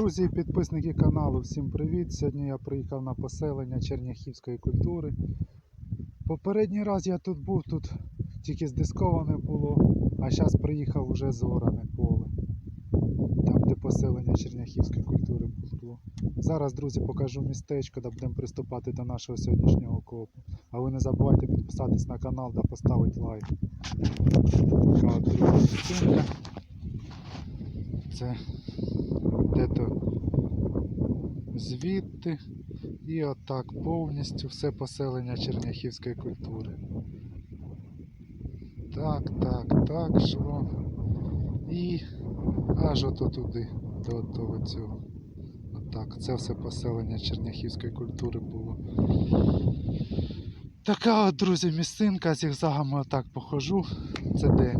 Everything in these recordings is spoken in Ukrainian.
Друзі і підписники каналу, всім привіт! Сьогодні я приїхав на поселення черняхівської культури. Попередній раз я тут був, тут тільки здисковане було, а зараз приїхав уже зоране поле. Там, де поселення черняхівської культури було. Зараз, друзі, покажу містечко, де будемо приступати до нашого сьогоднішнього копу. А ви не забувайте підписатись на канал та поставити лайк. Така от друга. Це де-то звідти і отак повністю все поселення черняхівської культури. Так, так, так, шло. І аж ото туди, до того цього. Отак, це все поселення черняхівської культури було. Така от, друзі, місцинка, зігзагами отак похожу. Це де?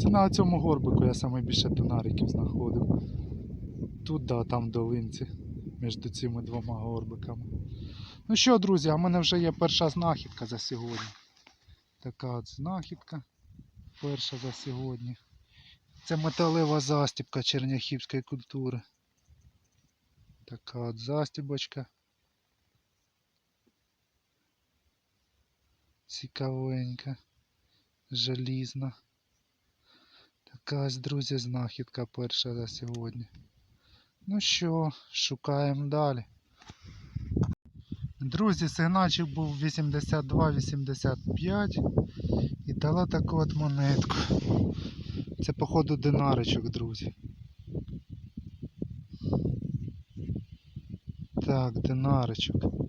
Це на цьому горбику я саме більше динариків знаходив. Тут, да, там в долинці, між цими двома горбиками. Ну що, друзі, а в мене вже є перша знахідка за сьогодні. Така от знахідка. Перша за сьогодні. Це металева застібка черняхівської культури. Така от застібочка. Цікавенька. Желізна. Така ось, друзі, знахідка перша за сьогодні. Ну що, шукаємо далі. Друзі, сигнальчик був 82-85 і дала таку от монетку. Це, походу, динаричок, друзі. Так, динаричок.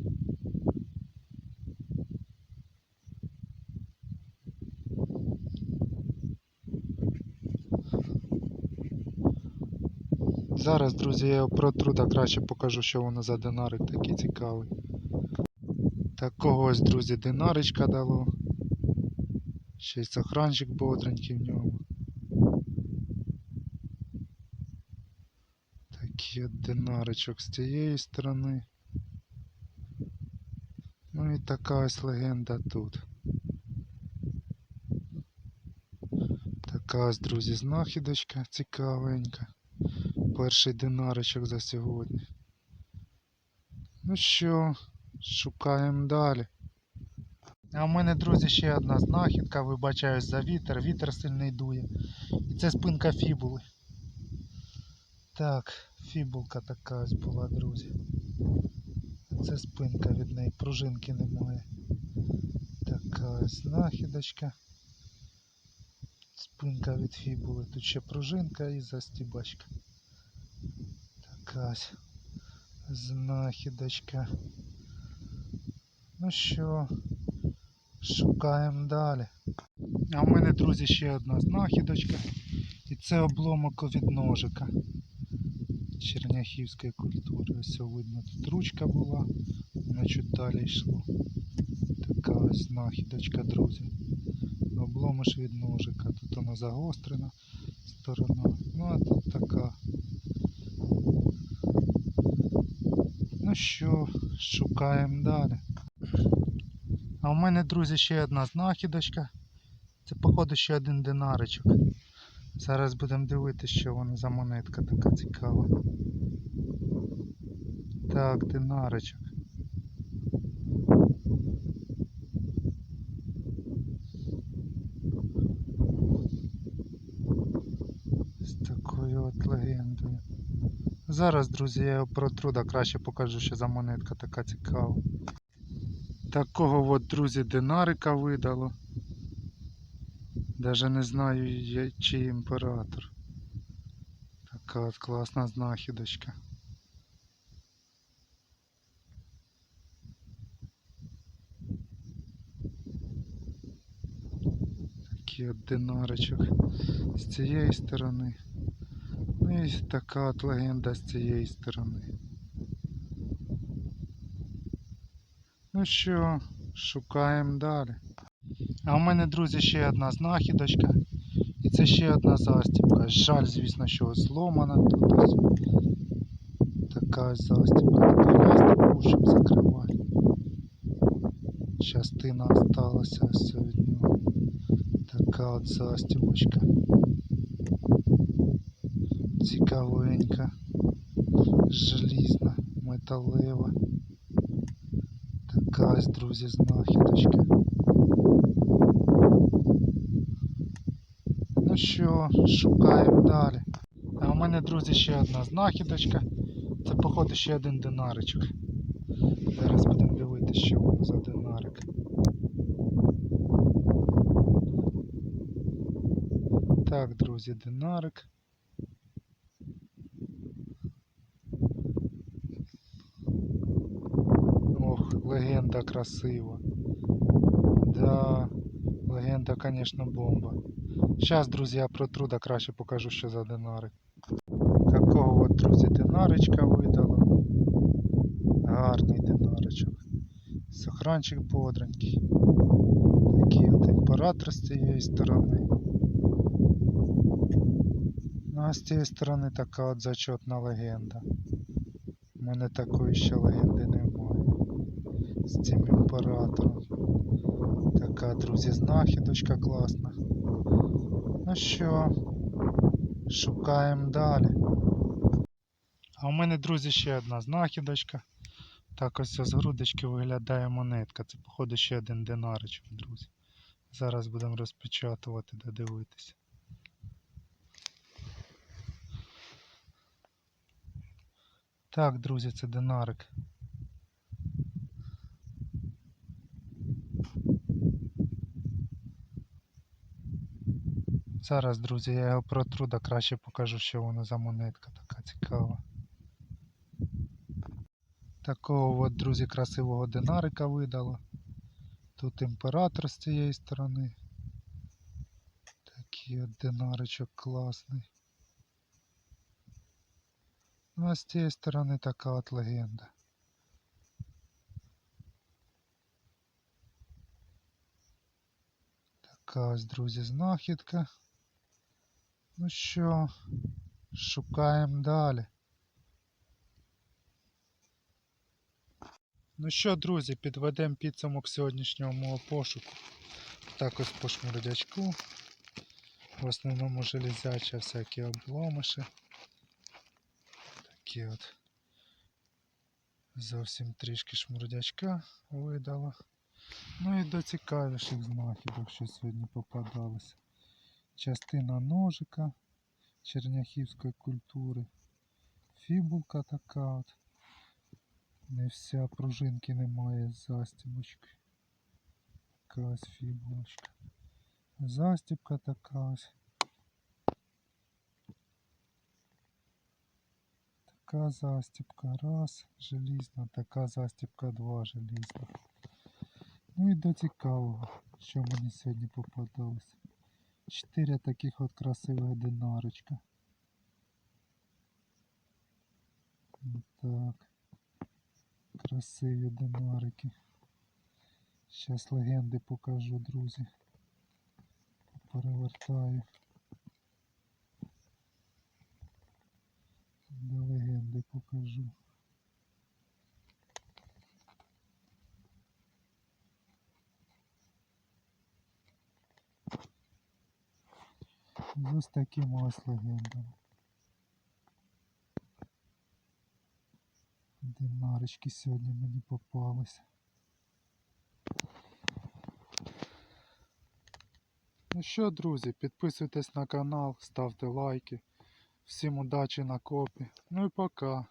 Зараз, друзі, я його протру та краще покажу, що воно за динарик такий цікавий. Такого ось, друзі, динаричка дало. Ще й сохранчик бодренький в ньому. Такий от динаричок з цієї сторони. Ну і така ось легенда тут. Така ось, друзі, знахідочка цікавенька. Перший динаричок за сьогодні. Ну що, шукаємо далі. А в мене, друзі, ще одна знахідка, вибачаюсь за вітер, вітер сильний дує. І це спинка фібули. Так, фібулка така ось була, друзі. Це спинка від неї, пружинки немає. Така ось знахідочка. Спинка від фібули. Тут ще пружинка і застібачка. Така ось знахідочка. Ну що, шукаємо далі. А в мене, друзі, ще одна знахідочка. І це обломок від ножика черняхівської культури. Ось видно, тут ручка була, вона чуть далі йшло. Така ось знахідочка, друзі. Обломиш від ножика. Тут вона загострена сторона. Ну а тут така. Що, шукаємо далі. А у мене, друзі, ще одна знахідочка. Це, походу, ще один динаричок. Зараз будемо дивитися, що воно за монетка така цікава. Так, динаричок. З такою от легендою. Зараз, друзі, я його протру, да краще покажу, що за монетка така цікава. Такого от, друзі, динарика видало. Даже не знаю, я- чи імператор. Така от класна знахідочка. Такий от динаричок з цієї сторони. Ну і така от легенда з цієї сторони. Ну що, шукаємо далі. А у мене, друзі, ще одна знахідочка. І це ще одна застібка. Жаль, звісно, що зломана тут ось. Така застібка. Тут закривати. Частина осталася ось від. Така от застібочка. Цікавенька. Желізна, металева. Така ось, друзі, знахідочка. Ну що, шукаємо далі. А у мене, друзі, ще одна знахідочка. Це, походу, ще один динаричок. Зараз будемо дивитися, що воно за динарик. Так, друзі, динарик. Легенда красива. Да, легенда, конечно, бомба. Сейчас, друзі, я протру, да краще покажу, що за динарик. Такого от, друзі, динаричка видало. Гарний динаричок. Сохранчик бодренький. Такий от імператор з цієї сторони. Ну а з цієї сторони така от зачетна легенда. У мене такої ще легенди немає. З цим імператором. Така, друзі, знахідочка класна. Ну що, шукаємо далі. А у мене, друзі, ще одна знахідочка. Так ось з грудочки виглядає монетка. Це, походу, ще один динаричок, друзі. Зараз будемо розпечатувати та дивитися. Так, друзі, це динарик. Зараз, друзі, я його протру, да краще покажу, що воно за монетка така цікава. Такого от, друзі, красивого динарика видало. Тут імператор з цієї сторони. Такий от динаричок класний. Ну а з цієї сторони така от легенда. Така ось, друзі, знахідка. Ну що, шукаємо далі. Ну що, друзі, підведемо підсумок сьогоднішнього мого пошуку. Так ось по шмурдячку. В основному железяча всякі обломиші. Такі от. Зовсім трішки шмурдячка видало. Ну і до цікавіших знахідок, що сьогодні попадалося. Частина ножика черняхівської культури. Фібулка така от. Не вся пружинки немає застібочки. Така ось фібулочка. Застібка така ось. Така застібка раз, желізна, така застібка два желізна. Ну і до цікавого, що мені сьогодні попадалося. Чотири таких от красивих динарочка. Так. Красиві динарики. Зараз легенди покажу, друзі. Перевертаю. До легенди покажу. Ось такими ось легендами. Динарочки сьогодні мені попалися. Ну що, друзі, підписуйтесь на канал, ставте лайки. Всім удачі на копі. Ну і пока.